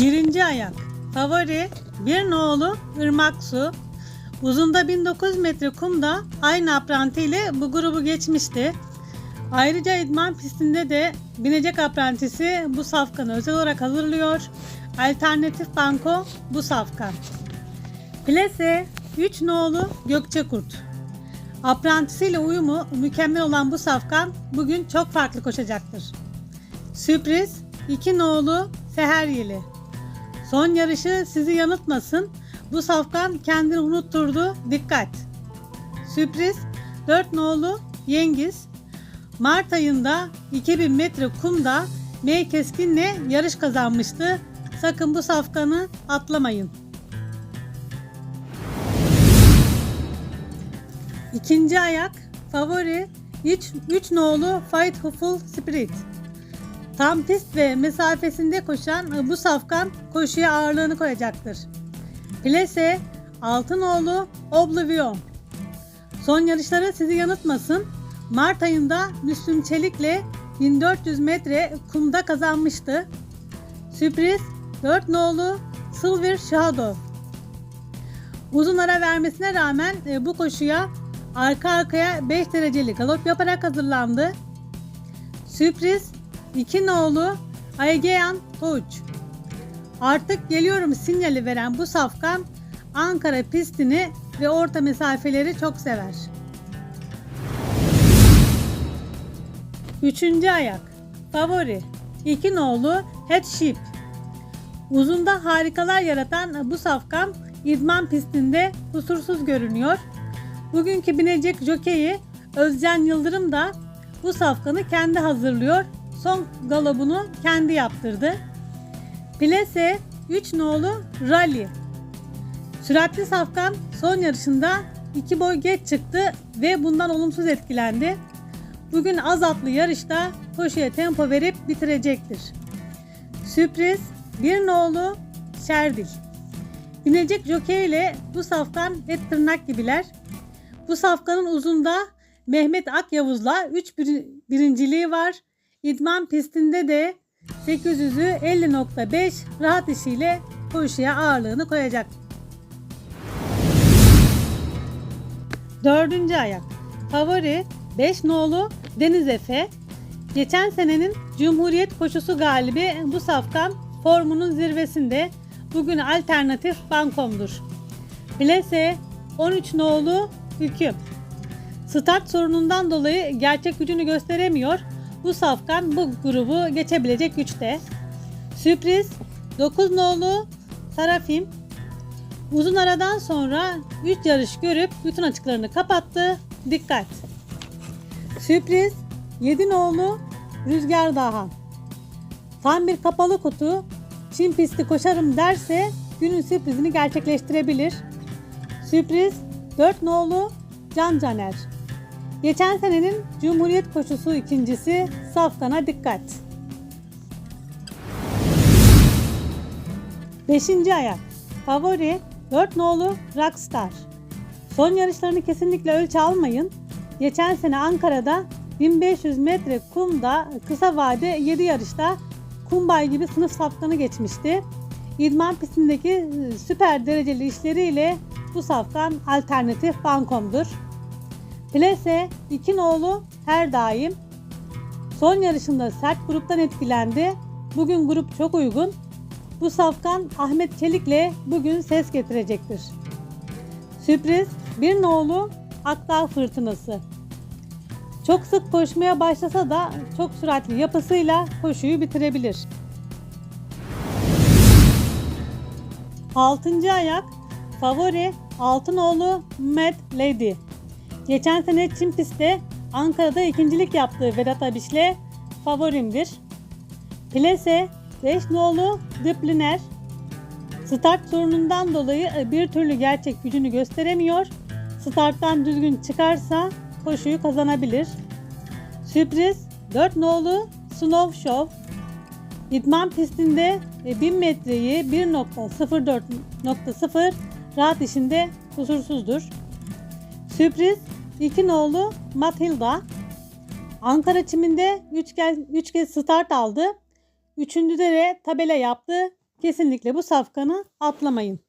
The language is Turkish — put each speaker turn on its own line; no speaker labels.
Birinci ayak. Favori bir nolu ırmak su. Uzunda 1900 metre kumda aynı apranti ile bu grubu geçmişti. Ayrıca idman pistinde de binecek aprantisi bu safkanı özel olarak hazırlıyor. Alternatif banko bu safkan. Plase 3 nolu Gökçekurt. Aprantisiyle uyumu mükemmel olan bu safkan bugün çok farklı koşacaktır. Sürpriz 2 nolu Seher Yeli. Son yarışı sizi yanıltmasın. Bu safkan kendini unutturdu. Dikkat. Sürpriz 4 nolu Yengiz. Mart ayında 2000 metre kumda May Keskin'le yarış kazanmıştı. Sakın bu safkanı atlamayın. İkinci ayak favori 3, 3 nolu Fight Huful Spirit. Tam pist ve mesafesinde koşan bu safkan koşuya ağırlığını koyacaktır. Plase 6 nolu Oblivion. Son yarışları sizi yanıltmasın. Mart ayında Müslüm Çelik'le 1400 metre kumda kazanmıştı. Sürpriz 4 nolu Silver Shadow. Uzun ara vermesine rağmen e, bu koşuya arka arkaya 5 dereceli galop yaparak hazırlandı. Sürpriz 2 nolu Aegean Touch. Artık geliyorum sinyali veren bu safkan Ankara pistini ve orta mesafeleri çok sever. Üçüncü ayak. Favori. 2 nolu Headship. Uzunda harikalar yaratan bu safkan idman pistinde kusursuz görünüyor. Bugünkü binecek jokeyi Özcan Yıldırım da bu safkanı kendi hazırlıyor. Son galobunu kendi yaptırdı. Plase 3 nolu Rally. Süratli safkan son yarışında 2 boy geç çıktı ve bundan olumsuz etkilendi. Bugün az atlı yarışta koşuya tempo verip bitirecektir. Sürpriz bir nolu Şerdil. Binecek jokey ile bu safkan et tırnak gibiler. Bu safkanın uzunda Mehmet Akyavuz'la 3 bir, birinciliği var. İdman pistinde de 800'ü 50.5 rahat işiyle koşuya ağırlığını koyacak. Dördüncü ayak. Favori 5 nolu Deniz Efe. Geçen senenin Cumhuriyet koşusu galibi bu safkan formunun zirvesinde. Bugün alternatif bankomdur. Plase 13 nolu hüküm. Start sorunundan dolayı gerçek gücünü gösteremiyor. Bu safkan bu grubu geçebilecek güçte. Sürpriz 9 nolu Sarafim. Uzun aradan sonra 3 yarış görüp bütün açıklarını kapattı. Dikkat! Sürpriz 7 nolu Rüzgar Dahan. Tam bir kapalı kutu Çin pisti koşarım derse günün sürprizini gerçekleştirebilir. Sürpriz 4 nolu Can Caner. Geçen senenin Cumhuriyet koşusu ikincisi Safkan'a dikkat. Beşinci ayak. Favori 4 nolu Rockstar. Son yarışlarını kesinlikle ölçü almayın. Geçen sene Ankara'da 1500 metre kumda kısa vade 7 yarışta Kumbay gibi sınıf safkanı geçmişti. İdman pistindeki süper dereceli işleriyle bu safkan alternatif bankomdur. Plase 2 nolu her daim. Son yarışında sert gruptan etkilendi. Bugün grup çok uygun. Bu safkan Ahmet Çelik'le bugün ses getirecektir. Sürpriz bir nolu Akdağ Fırtınası. Çok sık koşmaya başlasa da çok süratli yapısıyla koşuyu bitirebilir. Altıncı ayak favori Altınoğlu Mad Lady. Geçen sene Çin pistte Ankara'da ikincilik yaptığı Vedat Abiş'le favorimdir. Plase 5 nolu Dipliner. Start sorunundan dolayı bir türlü gerçek gücünü gösteremiyor. Starttan düzgün çıkarsa koşuyu kazanabilir. Sürpriz 4 nolu Snow Show. İdman pistinde 1000 metreyi 1.04.0 rahat işinde kusursuzdur. Sürpriz 2 nolu Matilda. Ankara çiminde 3 kez, üç kez start aldı. Üçüncüde de tabela yaptı. Kesinlikle bu safkanı atlamayın.